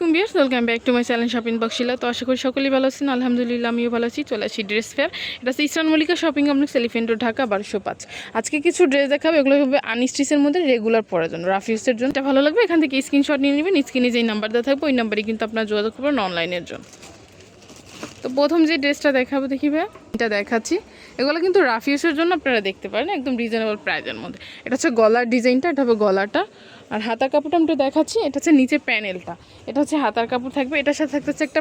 আলাইকুম বিয়ার্স welcome back to my channel shopping বক্সিলা তো আশা করি সকলেই ভালো আছেন। আলহামদুলিল্লাহ, আমিও ভালো আছি। চলে আসি ড্রেস ফেয়ার এটা হচ্ছে Eastern Mallika shopping complex elephant Dhaka, বারোশো পাঁচ। আজকে কিছু ড্রেস দেখাবো, এগুলো হবে আনস্টিচের মধ্যে রেগুলার পরার জন্য। রাফিউসের জন্য। এটা ভালো লাগবে, এখান থেকে স্ক্রিনশট নিয়ে নেবেন। স্ক্রিনে যেই নাম্বার দেওয়া থাকবে, ওই নাম্বারে কিন্তু আপনার যোগাযোগ করবেন অনলাইনের জন্য। তো প্রথম যে ড্রেসটা দেখাবো দেখি ভাই, এটা দেখাচ্ছি। এগুলো কিন্তু রাফিউসের জন্য আপনারা দেখতে পারেন, একদম রিজনেবল প্রাইজের মধ্যে। এটা হচ্ছে গলার ডিজাইনটা, এটা হবে গলাটা। আর হাতার কাপড়টা আমি দেখাচ্ছি, এটা হচ্ছে নিচে প্যানেলটা। এটা হচ্ছে হাতার কাপড় থাকবে, এটার সাথে থাকতেছে একটা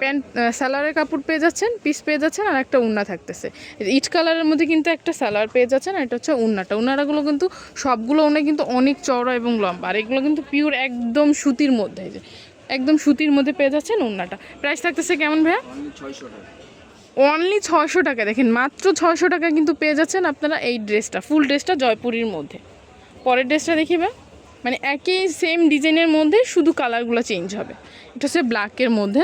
প্যান্ট সালোয়ারের কাপড় পেয়ে যাচ্ছেন, পিস পেয়ে যাচ্ছেন, আর একটা উন্না থাকতেছে। ইট কালারের মধ্যে কিন্তু একটা সালোয়ার পেয়ে যাচ্ছেন, আর এটা হচ্ছে উন্নাটা। উন্নাটাগুলো কিন্তু সবগুলো উন্না কিন্তু অনেক চওড়া এবং লম্বা, আর এগুলো কিন্তু পিওর একদম সুতির মধ্যে একদম সুতির মধ্যে পেয়ে যাচ্ছেন উন্নাটা প্রাইস থাকতেছে কেমন ভাইয়া? টাকা অনলি ছয়শো টাকা। দেখেন, মাত্র ছয়শো টাকা কিন্তু পেয়ে যাচ্ছেন আপনারা এই ড্রেসটা, ফুল ড্রেসটা জয়পুরির মধ্যে। পরের ড্রেসটা দেখিবে মানে একই সেম ডিজাইনের মধ্যে শুধু কালারগুলো চেঞ্জ হবে। এটা হচ্ছে ব্ল্যাকের মধ্যে।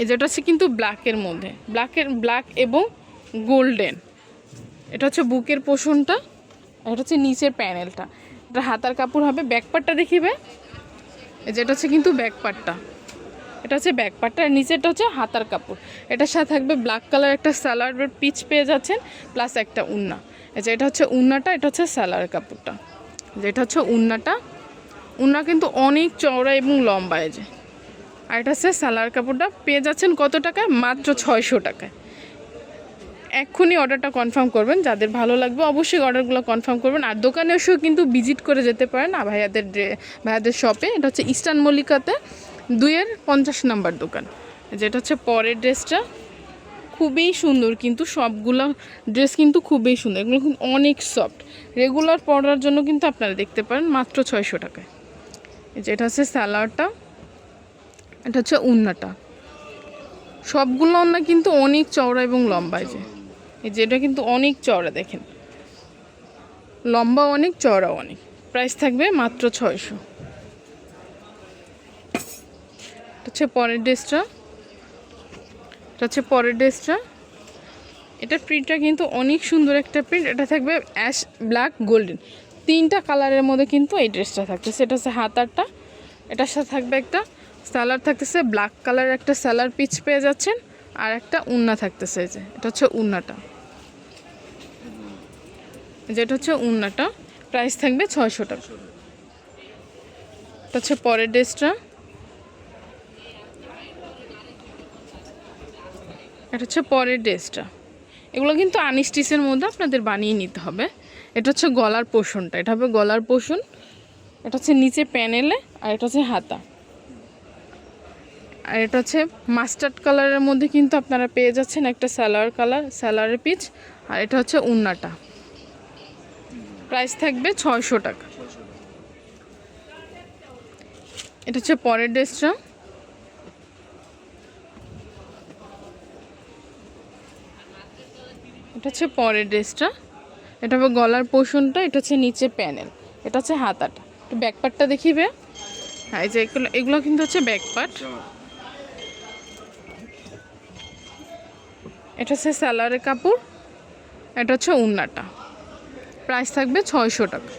এই যেটা হচ্ছে কিন্তু ব্ল্যাকের মধ্যে। ব্ল্যাকের ব্ল্যাক এবং গোল্ডেন এটা হচ্ছে বুকের পোষণটা। এটা হচ্ছে নিচের প্যানেলটা এটা হাতার কাপড় হবে। ব্যাকপারটা দেখিবে এই যেটা হচ্ছে কিন্তু ব্যাক ব্যাকপারটা এটা হচ্ছে ব্যাক পার্টটা আর নিচেরটা হচ্ছে হাতার কাপড়। এটার সাথে থাকবে ব্ল্যাক কালার একটা সালোয়ার পিচ পেয়ে যাচ্ছেন প্লাস একটা উন্না। এই যে এটা হচ্ছে উন্নাটা, এটা হচ্ছে স্যালার কাপড়টা। যেটা হচ্ছে উন্নাটা। উন্না কিন্তু অনেক চওড়া এবং লম্বা এই যে। আর এটা হচ্ছে সালোয়ার কাপড়টা। পেয়ে যাচ্ছেন কত টাকায়? মাত্র ছয়শো টাকায়। এক্ষুনি অর্ডারটা কনফার্ম করবেন, যাদের ভালো লাগবে অবশ্যই অর্ডারগুলো কনফার্ম করবেন। আর দোকানে এসেও কিন্তু ভিজিট করে যেতে পারেন আর ভাইয়াদের ভাইয়াদের শপে এটা হচ্ছে ইস্টার্ন মল্লিকাতে দুইয়ের পঞ্চাশ নাম্বার দোকান। যেটা হচ্ছে পরের ড্রেসটা খুবই সুন্দর কিন্তু সবগুলো ড্রেস কিন্তু খুবই সুন্দর। এগুলো কিন্তু অনেক সফট রেগুলার পরার জন্য কিন্তু আপনারা দেখতে পারেন মাত্র ছয়শো টাকায়। এই যে এটা হচ্ছে স্যালাডটা এটা হচ্ছে উন্নাটা। সবগুলো অন্য কিন্তু অনেক চওড়া এবং লম্বা যে। এই যে এটা কিন্তু অনেক চওড়া, দেখেন। লম্বা অনেক চওড়া অনেক। প্রাইস থাকবে মাত্র ছয়শো। এটা হচ্ছে পরের ড্রেসটা। এটা হচ্ছে পরের ড্রেসটা। এটা প্রিন্টটা কিন্তু অনেক সুন্দর একটা প্রিন্ট। এটা থাকবে অ্যাশ ব্ল্যাক গোল্ডেন। তিনটা কালারের মধ্যে কিন্তু এই ড্রেসটা থাকছে সেটা হচ্ছে হাতারটা এটার সাথে থাকবে একটা স্যালার থাকতেছে। ব্ল্যাক কালারের একটা স্যালার পিচ পেয়ে যাচ্ছেন। আর একটা উন্না থাকতেছে যে। এটা হচ্ছে উন্নাটা। যেটা হচ্ছে উন্নাটা। প্রাইস থাকবে ছয়শো টাকা। এটা হচ্ছে পরের ড্রেসটা। এটা হচ্ছে পরের ড্রেসটা। এগুলো কিন্তু আনস্টিচের মধ্যে আপনাদের বানিয়ে নিতে হবে। এটা হচ্ছে গলার পোষণটা। এটা হবে গলার পোষণ। এটা হচ্ছে নিচে প্যানেলে আর এটা হচ্ছে হাতা। আর এটা হচ্ছে মাস্টার্ড কালারের মধ্যে কিন্তু আপনারা পেয়ে যাচ্ছেন একটা স্যালোয়ার কালার স্যালোয়ারের পিচ। আর এটা হচ্ছে উন্নাটা। প্রাইস থাকবে ছয়শো টাকা। এটা হচ্ছে পরের ড্রেসটা এটা হচ্ছে পরের ড্রেসটা এটা হবে গলার পোষণটা, এটা হচ্ছে নিচে প্যানেল। এটা হচ্ছে হাতাটা। একটু ব্যাকপার্টটা দেখিবে হ্যাঁ এই যে এগুলো এগুলো কিন্তু হচ্ছে ব্যাকপার্ট। এটা হচ্ছে স্যালারের কাপড়, এটা হচ্ছে উন্নাটা প্রাইস থাকবে ছয়শো টাকা।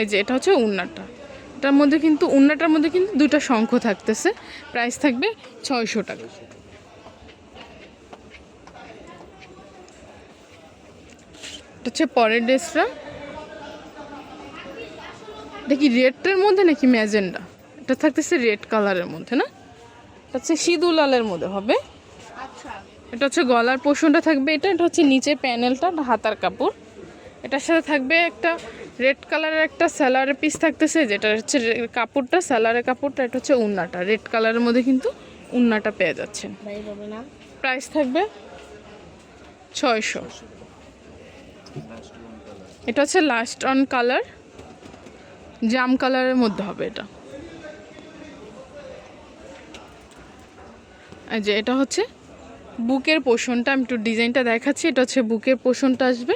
এই যে, এটা হচ্ছে উন্নাটা এটার মধ্যে কিন্তু উন্নাটার মধ্যে কিন্তু দুইটা শঙ্খ থাকতেছে। প্রাইস থাকবে ছয়শো টাকা। এটা হচ্ছে পরের ড্রেসটা। এটা কি রেডটার মধ্যে নাকি ম্যাজেন্ডা? এটা থাকতেছে রেড কালারের মধ্যে, না? এটা হচ্ছে সিঁদুর লালের মধ্যে হবে। এটা হচ্ছে গলার পোষণটা থাকবে এটা এটা হচ্ছে নিচে প্যানেলটা হাতার কাপড়। এটার সাথে থাকবে একটা রেড কালারের একটা স্যালারের পিস থাকতেছে যেটা হচ্ছে কাপড়টা স্যালারের কাপড়টা এটা হচ্ছে উন্নাটা। রেড কালারের মধ্যে কিন্তু উন্নাটা পেয়ে যাচ্ছেন। প্রাইস থাকবে ছয়শো। এটা হচ্ছে লাস্ট অন কালার জাম কালারের মধ্যে হবে এটা। এই যে এটা হচ্ছে বুকের পোষণটা, আমি একটু ডিজাইনটা দেখাচ্ছি, এটা হচ্ছে বুকের পোষণটা আসবে।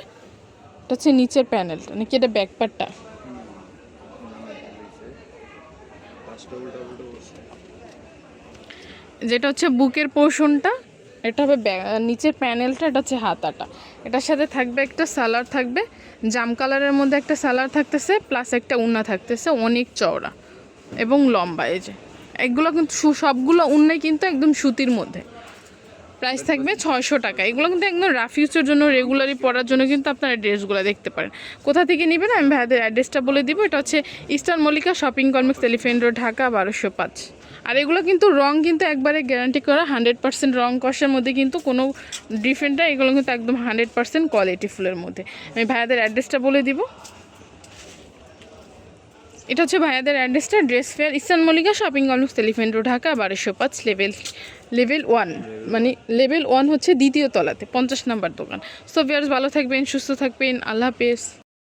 এটা হচ্ছে নিচের প্যানেলটা নাকি এটা ব্যাকপারটা যেটা হচ্ছে বুকের পোর্শনটা এটা হবে নিচের প্যানেলটা, এটা হচ্ছে হাতাটা। এটার সাথে থাকবে একটা সালার থাকবে, জাম কালারের মধ্যে একটা সালার থাকতেছে প্লাস একটা উন্না থাকতেছে, অনেক চওড়া এবং লম্বা, এই যে। এগুলো কিন্তু সবগুলো উন্নাই কিন্তু একদম সুতির মধ্যে। প্রাইস থাকবে ছয়শো টাকা। এগুলো কিন্তু একদম রাফ ইউজের জন্য রেগুলারই পরার জন্য কিন্তু আপনারা ড্রেসগুলো দেখতে পারেন। কোথা থেকে নেবেন আমি ভাইয়াদের অ্যাড্রেসটা বলে দিব। এটা হচ্ছে Eastern Mallika shopping complex elephant road Dhaka, বারোশো পাঁচ। আর এগুলো কিন্তু রং কিন্তু একবারে গ্যারান্টি করা হান্ড্রেড পার্সেন্ট রং কষের মধ্যে কিন্তু কোনো ডিফারেন্ট না, এগুলো কিন্তু একদম হান্ড্রেড পার্সেন্ট কোয়ালিটি ফুলের মধ্যে। আমি ভাইয়াদের অ্যাড্রেসটা বলে দিব। এটা হচ্ছে ভাইয়াদের অ্যাড্রেসটা dress fair Eastern Mallika shopping complex elephant road Dhaka, বারোশো পাঁচ, লেভেল লেভেল ওয়ান মানে লেভেল ওয়ান হচ্ছে দ্বিতীয় তলাতে, পঞ্চাশ নাম্বার দোকান। সো ভিয়ার্স ভালো থাকবেন, সুস্থ থাকবেন, আল্লাহ হাফেজ।